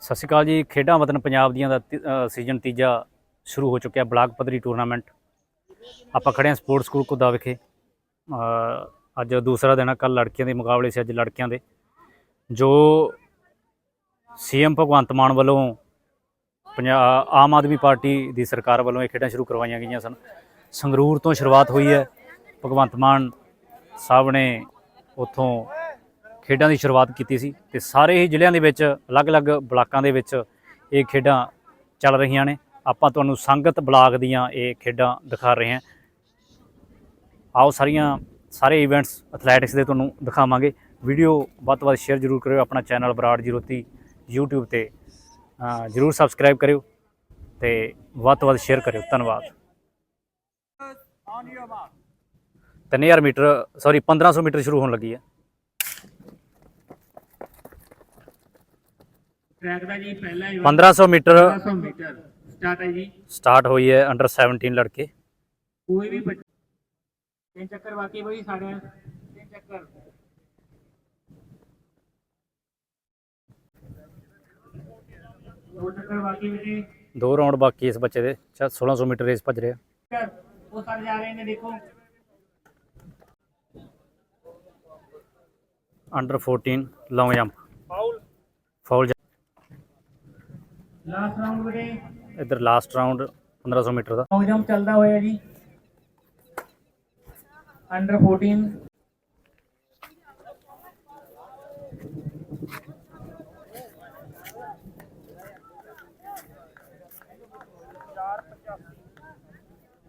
ਸਤਿ ਸ਼੍ਰੀ ਅਕਾਲ ਜੀ। ਖੇਡਾਂ ਵਤਨ ਪੰਜਾਬ ਦੀਆਂ ਦਾ ਤੀ- ਸੀਜ਼ਨ ਤੀਜਾ ਸ਼ੁਰੂ ਹੋ ਚੁੱਕਿਆ ਬਲਾਕ ਪੱਧਰੀ ਟੂਰਨਾਮੈਂਟ ਆਪਾਂ ਖੜੇ ਹਾਂ ਸਪੋਰਟਸ ਸਕੂਲ ਕੁੱਦਾ ਵਿਖੇ। ਅੱਜ ਦੂਸਰਾ ਦਿਨ ਆ ਕੱਲ ਲੜਕੀਆਂ ਦੇ ਮੁਕਾਬਲੇ ਸੀ ਅੱਜ ਲੜਕਿਆਂ ਦੇ। ਜੋ ਸੀਐਮ ਭਗਵੰਤ ਮਾਨ ਵੱਲੋਂ ਪੰਜਾਬ ਆਮ ਆਦਮੀ ਪਾਰਟੀ ਦੀ ਸਰਕਾਰ ਵੱਲੋਂ ਇਹ ਖੇਡਾਂ ਸ਼ੁਰੂ ਕਰਵਾਈਆਂ ਗਈਆਂ ਸਨ। ਸੰਗਰੂਰ ਤੋਂ ਸ਼ੁਰੂਆਤ ਹੋਈ ਹੈ। ਭਗਵੰਤ ਮਾਨ ਸਾਹਿਬ ਨੇ ਉੱਥੋਂ ਖੇਡਾਂ ਦੀ ਸ਼ੁਰੂਆਤ ਕੀਤੀ ਸੀ ਤੇ ਸਾਰੇ ਹੀ ਜ਼ਿਲ੍ਹਿਆਂ ਦੇ ਵਿੱਚ ਅਲੱਗ-ਅਲੱਗ ਬਲਾਕਾਂ ਦੇ ਵਿੱਚ ਇਹ ਖੇਡਾਂ ਚੱਲ ਰਹੀਆਂ ਨੇ। ਆਪਾਂ ਤੁਹਾਨੂੰ ਸੰਗਤ ਬਲਾਕ ਦੀਆਂ ਇਹ ਖੇਡਾਂ ਦਿਖਾ ਰਹੇ ਹਾਂ। ਆਓ ਸਾਰੀਆਂ, ਸਾਰੇ ਇਵੈਂਟਸ ਐਥਲੈਟਿਕਸ ਦੇ ਤੁਹਾਨੂੰ ਦਿਖਾਵਾਂਗੇ। ਵੀਡੀਓ ਵੱਧ ਤੋਂ ਵੱਧ ਸ਼ੇਅਰ ਜ਼ਰੂਰ ਕਰਿਓ ਆਪਣਾ ਚੈਨਲ ਬਰਾੜ ਜੀਰੋਤੀ YouTube ਤੇ। ਜ਼ਰੂਰ ਸਬਸਕ੍ਰਾਈਬ ਕਰਿਓ ਤੇ ਵੱਧ ਤੋਂ ਵੱਧ ਸ਼ੇਅਰ ਕਰਿਓ। ਧੰਨਵਾਦ। 3000 ਮੀਟਰ ਸੌਰੀ 1500 ਮੀਟਰ ਸ਼ੁਰੂ ਹੋਣ ਲੱਗੀ ਹੈ। ਟਰੈਕ ਦਾ ਜੀ ਪਹਿਲਾ ਹੀ 1500 ਮੀਟਰ 1500 ਮੀਟਰ ਸਟਾਰਟ ਹੈ ਜੀ। ਸਟਾਰਟ ਹੋਈ ਹੈ ਅੰਡਰ 17 ਲੜਕੇ। ਕੋਈ ਵੀ ਬੱਚਾ ਤਿੰਨ ਚੱਕਰ ਬਾਕੀ ਬਈ ਸਾਡੇ। ਤਿੰਨ ਚੱਕਰ। ਦੋ ਚੱਕਰ ਬਾਕੀ ਬਈ ਦੋ ਰਾਉਂਡ ਬਾਕੀ ਇਸ ਬੱਚੇ ਦੇ। ਸ਼ਾਇਦ 1600 ਮੀਟਰ ਰੇਸ ਭੱਜ ਰਿਹਾ। ਉਹ ਸਾਰੇ ਜਾ ਰਹੇ ਨੇ ਦੇਖੋ। Under 14 long jump foul foul last round ਇੱਧਰ ਲਾਸਟ ਰਾਉਂਡ 1500 ਮੀਟਰ ਦਾ। ਲੌਂਗ ਜੰਪ ਚੱਲਦਾ ਹੋਇਆ ਜੀ। ਅੰਡਰ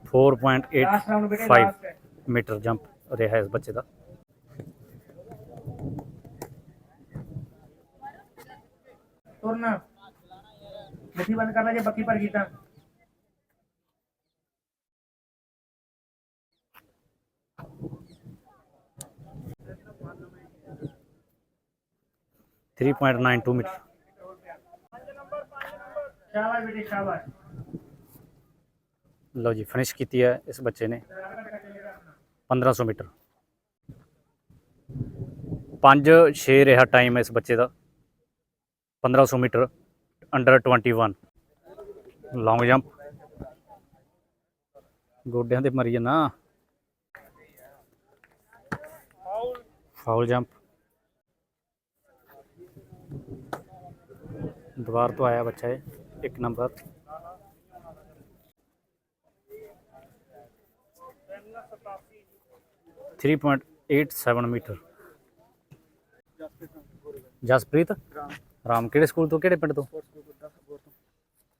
14 ਲਾਸਟ ਰਾਉਂਡ ਬਈ 4.85 ਲਾਸਟ ਹੈ। ਮੀਟਰ ਜੰਪ ਰਿਹਾ ਇਸ ਬੱਚੇ ਦਾ। ਤੁਰਨਾ। ਬੱਤੀ ਬੰਦ ਕਰ ਲੈ ਜੇ ਬੱਕੀ ਭਰ ਗਈ ਤਾਂ? ਥ੍ਰੀ 3.92 ਮੀਟਰ ਸ਼ਾਬਾਸ਼ ਬੇਟੇ ਸ਼ਾਬਾਸ਼। ਲਓ ਜੀ ਫਿਨਿਸ਼ ਕੀਤੀ ਹੈ ਇਸ ਬੱਚੇ ਨੇ। 1500 ਮੀਟਰ। 5 6 ਰਿਹਾ ਟਾਈਮ ਇਸ ਬੱਚੇ ਦਾ। 1500 ਮੀਟਰ। ਅੰਡਰ 21 ਲੌਂਗ ਜੰਪ ਗੋਡਿਆਂ ਤੇ ਮਰੀ ਜਾਣਾ ਫਾਉਲ ਜੰਪ ਦੁਬਾਰ ਤੋਂ ਆਇਆ ਬੱਚਾ ਇਹ, ਇੱਕ ਨੰਬਰ 3.87 ਮੀਟਰ ਜਸਪ੍ਰੀਤ? ਰਾਮ ਕਿਹੜੇ ਸਕੂਲ ਤੋਂ ਕਿਹੜੇ ਪਿੰਡ ਤੋਂ?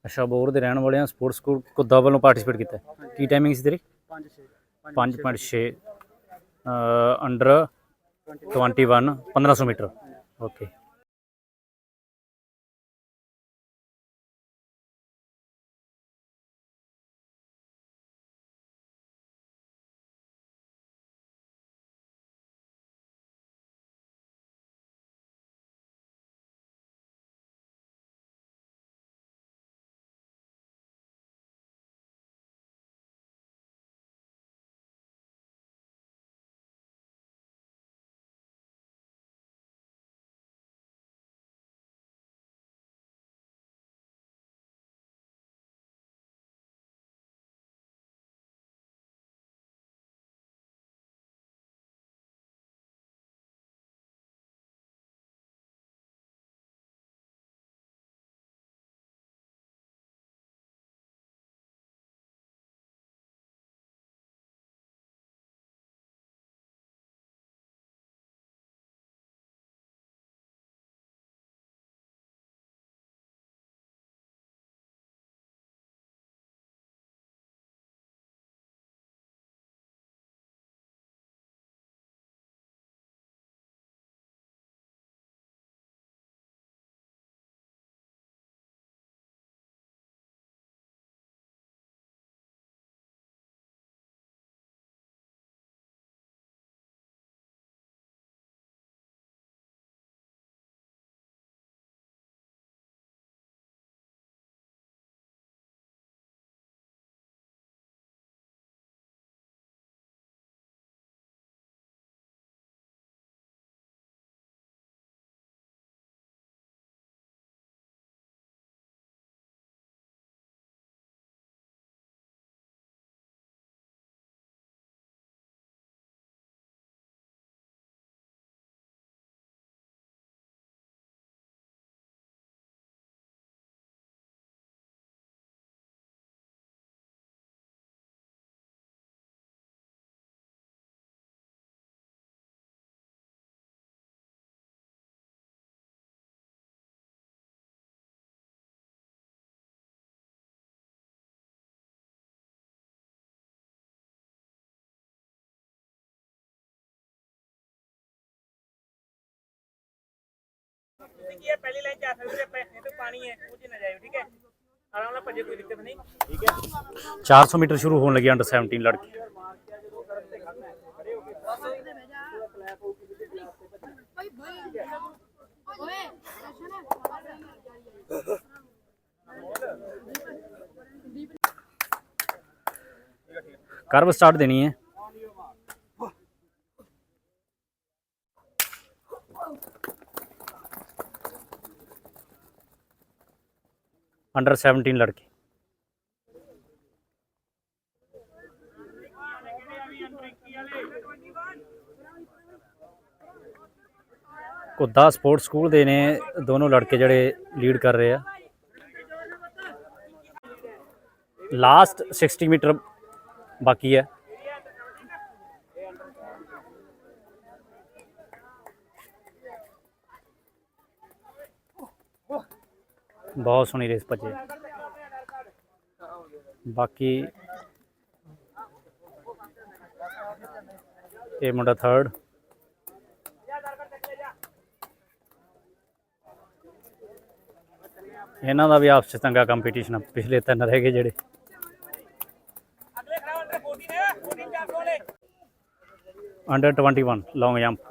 ਅੱਛਾ ਬੋਰ ਦੇ ਰਹਿਣ ਵਾਲੇ ਆ ਸਪੋਰਟਸ ਸਕੂਲ ਕੁੱਦਾ ਵੱਲੋਂ ਪਾਰਟਿਸਿਪੇਟ ਕੀਤਾ। ਕੀ ਟਾਈਮਿੰਗ ਸੀ ਤੇਰੀ? 5.6 ਅੰਡਰ 21 1500 ਮੀਟਰ। ਓਕੇ ਕੀ ਹੈ, ਪਹਿਲੀ ਲਾਈਨ ਚ ਆ ਸਕਦੇ ਆਪਾਂ ਇਹ ਤਾਂ ਪਾਣੀ ਹੈ, ਉਹ ਚ ਨਾ ਜਾਇਓ, ਠੀਕ ਹੈ? ਆਰਾਮ ਨਾਲ ਭੱਜੇ, ਕੋਈ ਦਿੱਕਤ ਨਹੀਂ। ਠੀਕ ਹੈ? 400 ਮੀਟਰ ਸ਼ੁਰੂ ਹੋਣ ਲੱਗੀ ਅੰਡਰ 17 ਲੜਕੀ। ਓਏ ਐਸਾ ਨਾ ਕਰਵ ਸਟਾਰਟ ਦੇਣੀ ਹੈ ਅੰਡਰ 17 ਲੜਕੇ। ਕੁੱਦਾ ਸਪੋਰਟਸ ਸਕੂਲ ਦੇ ਨੇ, ਦੋਨੋਂ ਲੜਕੇ ਜਿਹੜੇ ਲੀਡ ਕਰ ਰਹੇ ਆ। ਲਾਸਟ 60 ਮੀਟਰ ਬਾਕੀ ਹੈ। ਬਹੁਤ ਸੋਹਣੀ ਰੇਸ ਭੱਜੇ। ਬਾਕੀ ਇਹ ਮੁੰਡਾ ਥਰਡ ਇਹਨਾਂ ਦਾ ਵੀ ਆਪਸ ਚ ਚੰਗਾ ਕੰਪੀਟੀਸ਼ਨ ਪਿਛਲੇ ਤਿੰਨ ਰਹਿ ਗਏ ਜਿਹੜੇ। ਅਗਲੇ ਖੜਾ ਅੰਡਰ 14 ਹੈ 14 400 ਵਾਲੇ ਅੰਡਰ 21 ਲੌਂਗ ਜੰਪ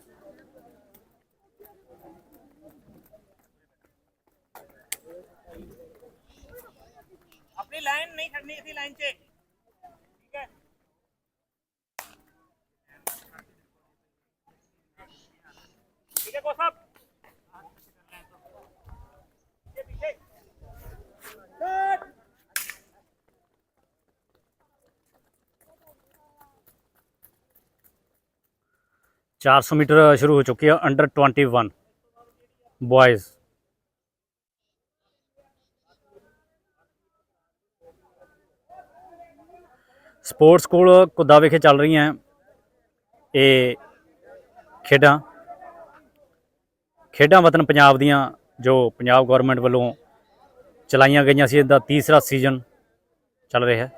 अपनी लाइन नहीं छड़नी इसी लाइन से। चार सौ मीटर शुरू हो चुकी है under twenty one boys sports school ਕੁੱਦਾ ਵਿਖੇ ਚੱਲ ਰਹੀਆਂ ਇਹ ਖੇਡਾਂ। ਖੇਡਾਂ ਵਤਨ ਪੰਜਾਬ ਦੀਆਂ ਜੋ ਪੰਜਾਬ ਗਵਰਨਮੈਂਟ ਵੱਲੋਂ ਚਲਾਈਆਂ ਗਈਆਂ ਸੀ ਇਹਦਾ ਤੀਸਰਾ ਸੀਜ਼ਨ ਚੱਲ ਰਿਹਾ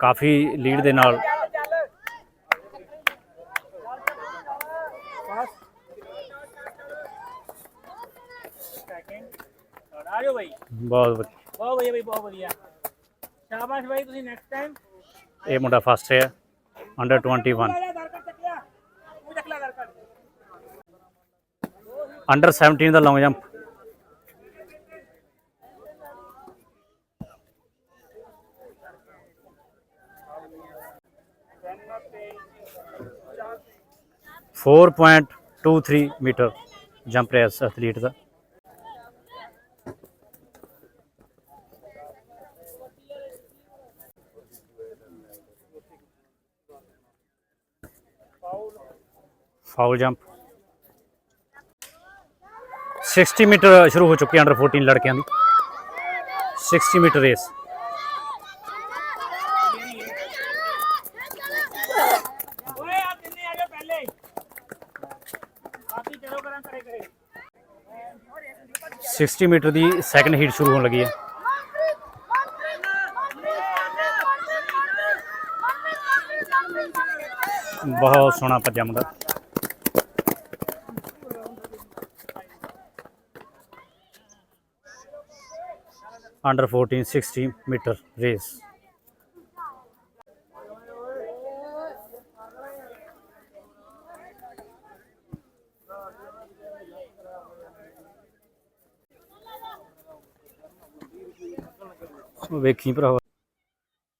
ਕਾਫੀ ਲੀਡ ਦੇ ਨਾਲ ਬਹੁਤ ਵਧੀਆ। ਬਹੁਤ ਵਧੀਆ ਬਹੁਤ ਵਧੀਆ। बहुत बढ़िया भाई बहुत बढ़िया शाबाश भाई ਤੁਸੀਂ ਨੈਕਸਟ ਟਾਈਮ ਇਹ ਮੁੰਡਾ ਫਸਟ ਹੈ ਅੰਡਰ 21 ਆਧਾਰ ਕਾਰਡ ਚੱਕ ਲਿਆ ਉਹ ਚੱਕ ਲਿਆ ਆਧਾਰ ਕਾਰਡ ਅੰਡਰ 17 ਦਾ long jump four point two three metre jump रहा है एथलीट का फाउल जंप 60 ਮੀਟਰ ਸ਼ੁਰੂ ਹੋ ਚੁੱਕੀ ਹੈ ਅੰਡਰ 14 ਲੜਕਿਆਂ ਦੀ 60 ਮੀਟਰ ਰੇਸ ਓਏ ਆ ਕਿੰਨੇ ਆ ਜਾਓ ਪਹਿਲੇ ਬਾਕੀ ਚਲੋ ਕਰਾਂ ਕਰੇ ਕਰੇ 60 ਮੀਟਰ ਅੰਡਰ 14 60 ਮੀਟਰ ਰੇਸ ਵੇਖੀ ਭਰਾ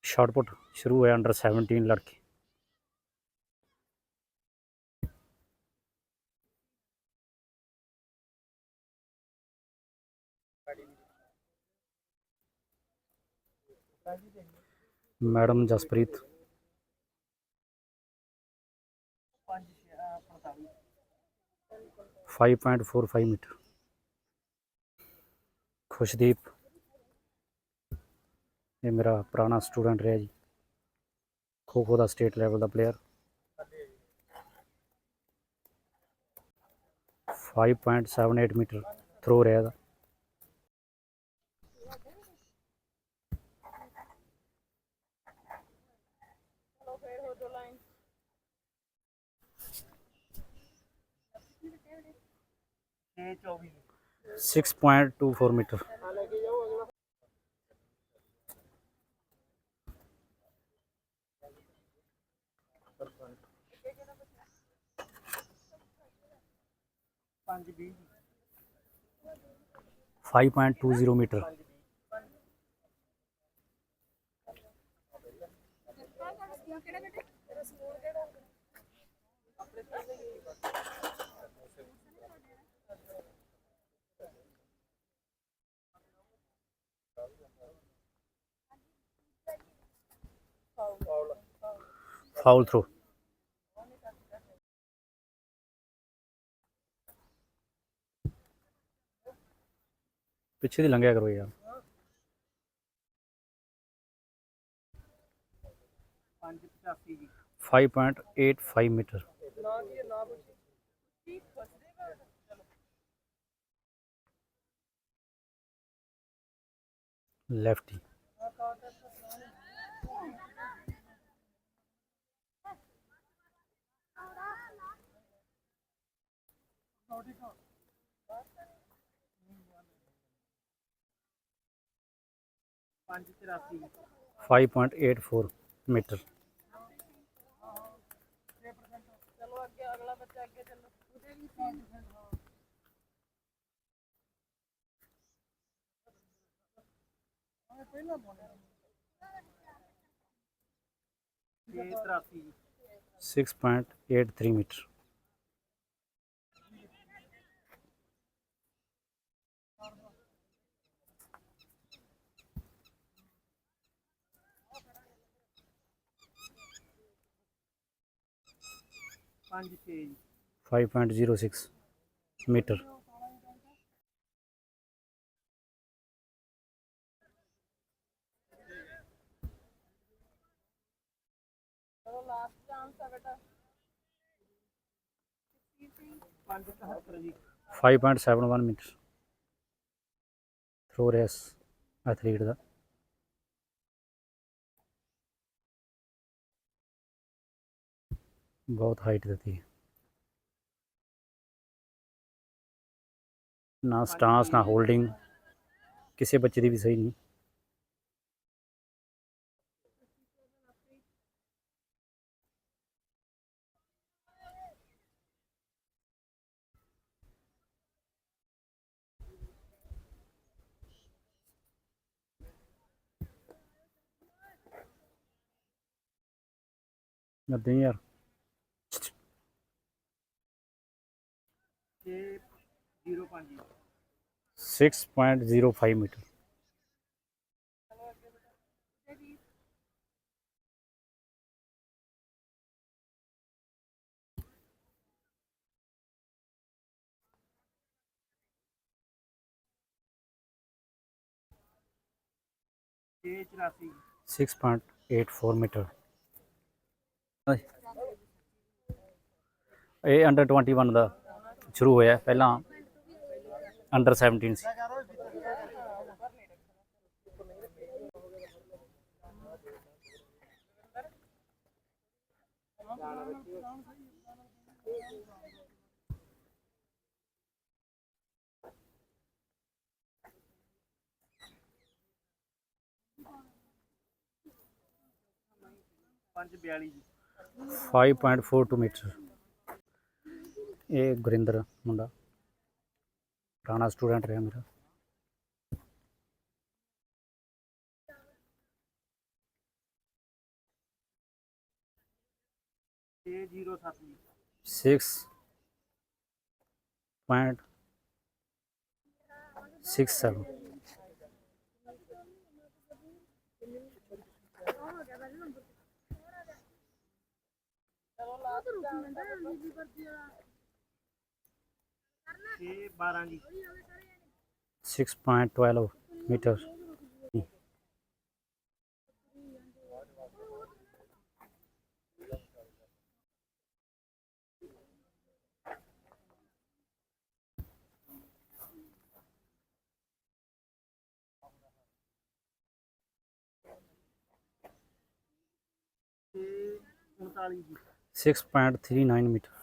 ਸ਼ਾਰਟ ਪੁੱਟ ਸ਼ੁਰੂ ਹੋਇਆ ਅੰਡਰ 17 ਲੜਕੇ madam Jaspreet five point four five metre Khushdeep ये मेरा पुराना स्टूडेंट रहा जी खो खो का स्टेट लेवल का player five point seven eight metre throw रहा 6.24 ਮੀਟਰ ਪੰਜ 20 5.20 ਮੀਟਰ ਫਾਉਲ ਥਰੋ ਪਿੱਛੇ ਦੀ ਲੰਘਿਆ ਕਰੋ ਯਾਰ। ਪੰਜ 85 ਜੀ। 5.85 ਮੀਟਰ ਲੈਫਟੀ ਪੰਜ 84 5.84 ਮੀਟਰ ਛੇ 83 ਜੀ 6.83 ਮੀਟਰ ਪੰਜ 6 ਜੀ 5.06 ਮੀਟਰ ਪੰਜ 71 ਜੀ 5.71 ਮੀਟਰ ਥਰੋ ਰੇਸ ਐਥਲੀਟ ਦਾ ਬਹੁਤ ਹਾਈਟ ਦਿੱਤੀ ਹੈ ਨਾ ਸਟਾਂਸ ਨਾ ਹੋਲਡਿੰਗ ਕਿਸੇ ਬੱਚੇ ਦੀ ਵੀ ਸਹੀ ਨਹੀਂ ਨੱਦੇ ਯਾਰ 05 ਜੀ 6.05 ਮੀਟਰ ਛੇ 84 6.84 ਮੀਟਰ ਇਹ ਅੰਡਰ 21 ਦਾ ਸ਼ੁਰੂ ਹੋਇਆ ਪਹਿਲਾਂ ਅੰਡਰ 17 ਸੀ। ਪੰਜ 42 ਜੀ। 5.42 ਮੀਟਰ ਇਹ ਗੁਰਿੰਦਰ ਮੁੰਡਾ। ਪੁਰਾਣਾ ਸਟੂਡੈਂਟ ਰਿਹਾ ਮੇਰਾ। ਛੇ 07 ਜੀ 6 point six seven ਉਹ ਤਾਂ ਰੁਕੀ ਜਾਂਦਾ ਨੀਲੀ ਵਰਦੀ ਵਾਲਾ 6 12 ਜੀ। 6.12 ਮੀਟਰ ਤੇ 39 ਜੀ। 6.39 ਮੀਟਰ